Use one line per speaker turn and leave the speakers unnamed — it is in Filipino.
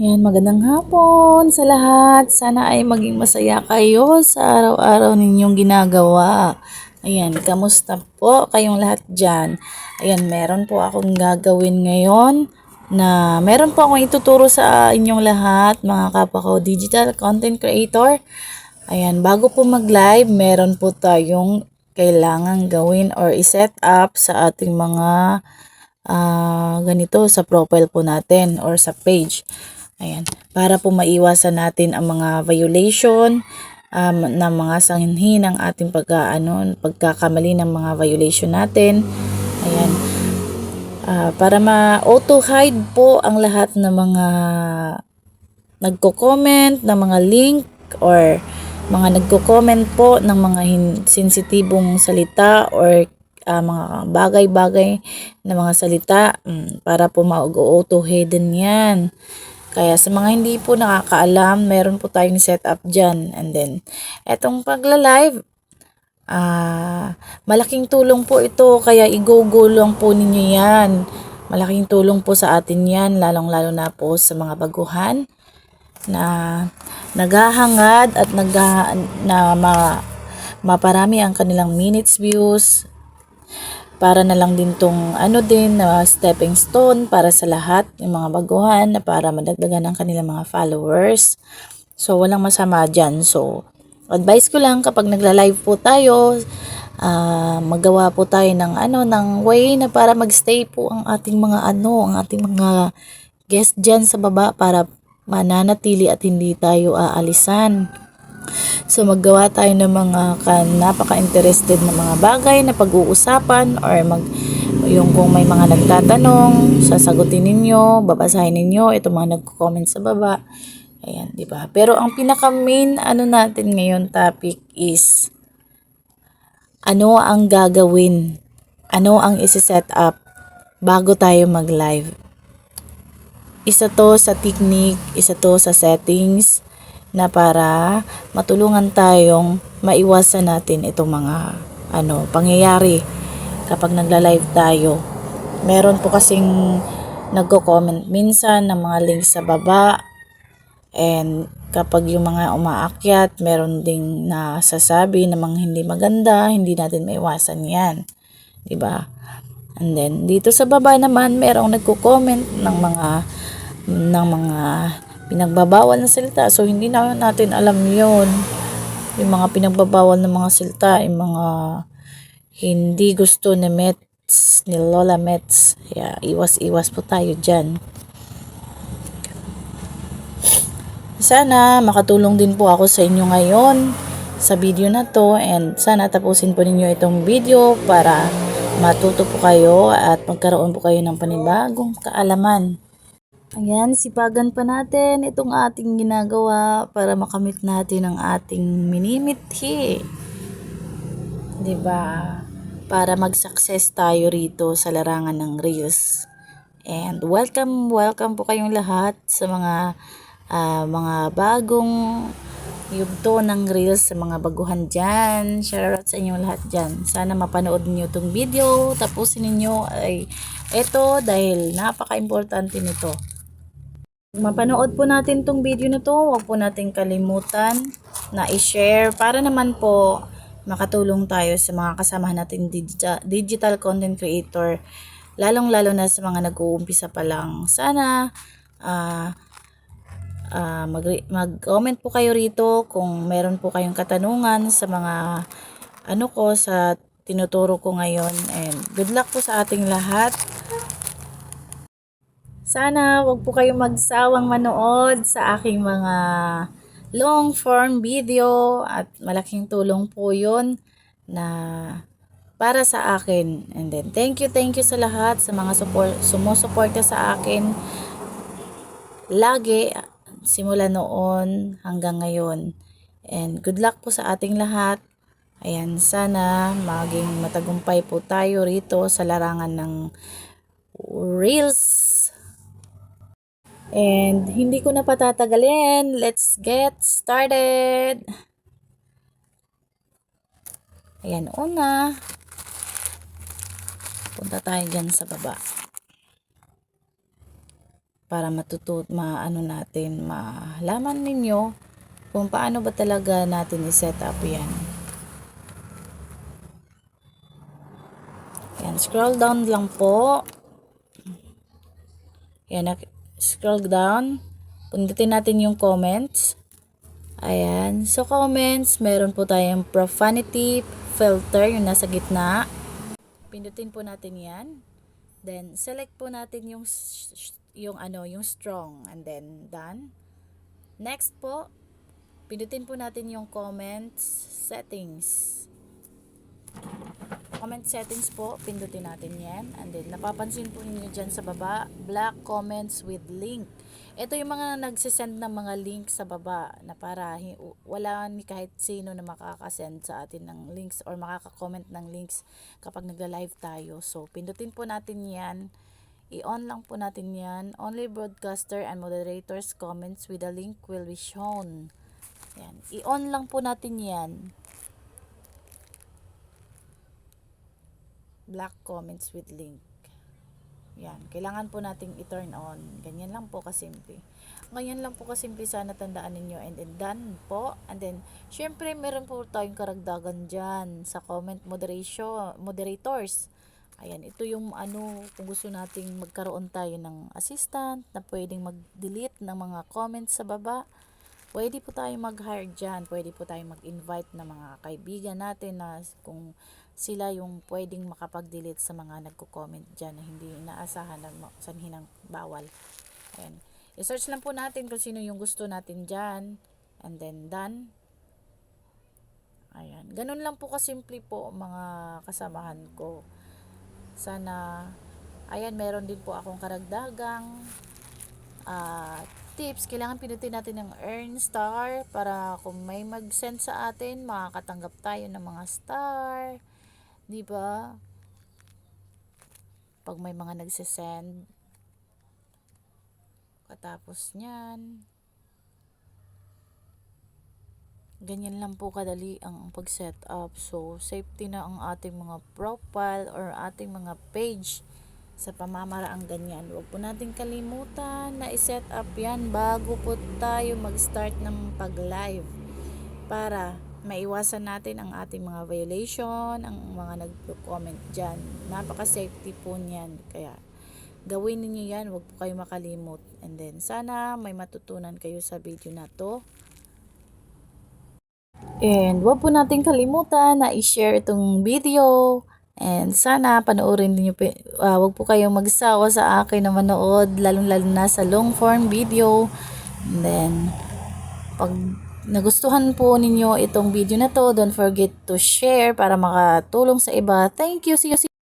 Yan, magandang hapon sa lahat. Sana ay maging masaya kayo sa araw-araw ninyong ginagawa. Ayan, kamusta po kayong lahat dyan? Ayan, meron po akong gagawin ngayon na meron po akong ituturo sa inyong lahat, mga kapwa ko, digital content creator. Ayan, bago po mag-live, meron po tayong kailangang gawin or i-set up sa ating mga ah, ganito sa profile po natin or sa page. Ayan, para po maiwasan natin ang mga violation um, ng mga sanhi ng ating pagka, ano, pagkakamali ng mga violation natin. Ayan. Ah, para ma-auto-hide po ang lahat ng mga nagko-comment ng mga link or mga nagko-comment po ng mga sensitibong salita or ah, mga bagay-bagay na mga salita mm, para po ma-auto-hidden yan. Kaya sa mga hindi po nakakaalam, meron po tayong setup dyan. And then, etong pagla-live, ah, malaking tulong po ito. Kaya i-go-go lang po ninyo yan. Malaking tulong po sa atin yan, lalong-lalo na po sa mga baguhan na naghahangad at nag na ma, maparami ang kanilang minutes views para na lang din tong ano din na stepping stone para sa lahat yung mga baguhan na para madagdagan ang kanilang mga followers. So walang masama dyan. So advice ko lang kapag nagla-live po tayo, ah, magawa po tayo ng ano ng way na para magstay po ang ating mga ano, ang ating mga guest dyan sa baba para mananatili at hindi tayo aalisan. So maggawa tayo ng mga kan napaka-interested na mga bagay na pag-uusapan or mag yung kung may mga nagtatanong, sasagutin ninyo, babasahin ninyo itong mga nagko-comment sa baba. Ayan, di ba? Pero ang pinaka main ano natin ngayon topic is ano ang gagawin? Ano ang isi-set up bago tayo mag-live? Isa to sa technique, isa to sa settings na para matulungan tayong maiwasan natin itong mga ano pangyayari kapag nagla-live tayo. Meron po kasing nagko-comment minsan ng mga links sa baba and kapag yung mga umaakyat, meron ding nasasabi ng mga hindi maganda, hindi natin maiwasan 'yan. ba? And then dito sa baba naman merong nagko-comment ng mga ng mga pinagbabawal na salita. So, hindi na natin alam yon Yung mga pinagbabawal ng mga salita, yung mga hindi gusto ni Mets, ni Lola Mets. Yeah, iwas-iwas po tayo dyan. Sana makatulong din po ako sa inyo ngayon sa video na to and sana tapusin po ninyo itong video para matuto po kayo at magkaroon po kayo ng panibagong kaalaman. Ayan, sipagan pa natin itong ating ginagawa para makamit natin ang ating minimithi. ba? Para mag-success tayo rito sa larangan ng Reels. And welcome, welcome po kayong lahat sa mga ah, mga bagong yugto ng Reels sa mga baguhan dyan. Shoutout sa inyong lahat dyan. Sana mapanood niyo itong video. Tapusin ninyo ay ito dahil napaka-importante nito. Mapanood po natin tong video na to, huwag po natin kalimutan na i-share para naman po makatulong tayo sa mga kasamahan natin digital, content creator lalong lalo na sa mga nag-uumpisa pa lang. Sana ah ah, mag- mag-comment po kayo rito kung meron po kayong katanungan sa mga ano ko sa tinuturo ko ngayon and good luck po sa ating lahat. Sana wag po kayong magsawang manood sa aking mga long form video at malaking tulong po yon na para sa akin. And then thank you, thank you sa lahat sa mga support, sumusuporta sa akin lagi simula noon hanggang ngayon. And good luck po sa ating lahat. Ayan, sana maging matagumpay po tayo rito sa larangan ng Reels. And hindi ko na patatagalin. Let's get started. Ayan, una. Punta tayo dyan sa baba. para matutut maano natin malaman ninyo kung paano ba talaga natin i-set up yan. Yan, scroll down lang po. Yan, nak- scroll down. Pundutin natin yung comments. Ayan. So, comments, meron po tayong profanity filter, yung nasa gitna. Pindutin po natin yan. Then, select po natin yung, yung ano, yung strong. And then, done. Next po, pindutin po natin yung comments settings. Comment settings po, pindutin natin yan. And then, napapansin po ninyo dyan sa baba, black comments with link. Ito yung mga nagsisend ng mga link sa baba na para wala ni kahit sino na makakasend sa atin ng links or makaka-comment ng links kapag nagla-live tayo. So, pindutin po natin yan. I-on lang po natin yan. Only broadcaster and moderators comments with a link will be shown. Yan. I-on lang po natin yan. Black comments with link. Yan. Kailangan po nating i-turn on. Ganyan lang po kasimple. Ganyan lang po kasimple sana tandaan ninyo. And then done po. And then, syempre meron po tayong karagdagan dyan sa comment moderation, moderators. Ayan, ito yung ano, kung gusto nating magkaroon tayo ng assistant na pwedeng mag-delete ng mga comments sa baba. Pwede po tayo mag-hire dyan. Pwede po tayo mag-invite ng mga kaibigan natin na kung sila yung pwedeng makapag-delete sa mga nagko-comment dyan na hindi inaasahan na ma- sanhin ng bawal. Ayan. I-search lang po natin kung sino yung gusto natin dyan. And then done. Ayan. Ganun lang po kasimple po mga kasamahan ko. Sana, ayan, meron din po akong karagdagang ah, tips. Kailangan pinutin natin ng earn star para kung may mag-send sa atin, makakatanggap tayo ng mga star. 'Di ba? Pag may mga nagse-send. Katapos niyan. Ganyan lang po kadali ang pag-set up. So, safety na ang ating mga profile or ating mga page sa pamamaraang ganyan. Huwag po natin kalimutan na i-set up yan bago po tayo mag-start ng pag-live para maiwasan natin ang ating mga violation, ang mga nag-comment dyan. Napaka-safety po niyan. Kaya, gawin niyo yan. Huwag po kayo makalimot. And then, sana may matutunan kayo sa video na to. And wag po natin kalimutan na i-share itong video. And sana panoorin niyo po, ah, wag po kayong magsawa sa akin na manood, lalong-lalo na sa long form video. And then, pag nagustuhan po ninyo itong video na to, don't forget to share para makatulong sa iba. Thank you. See you. See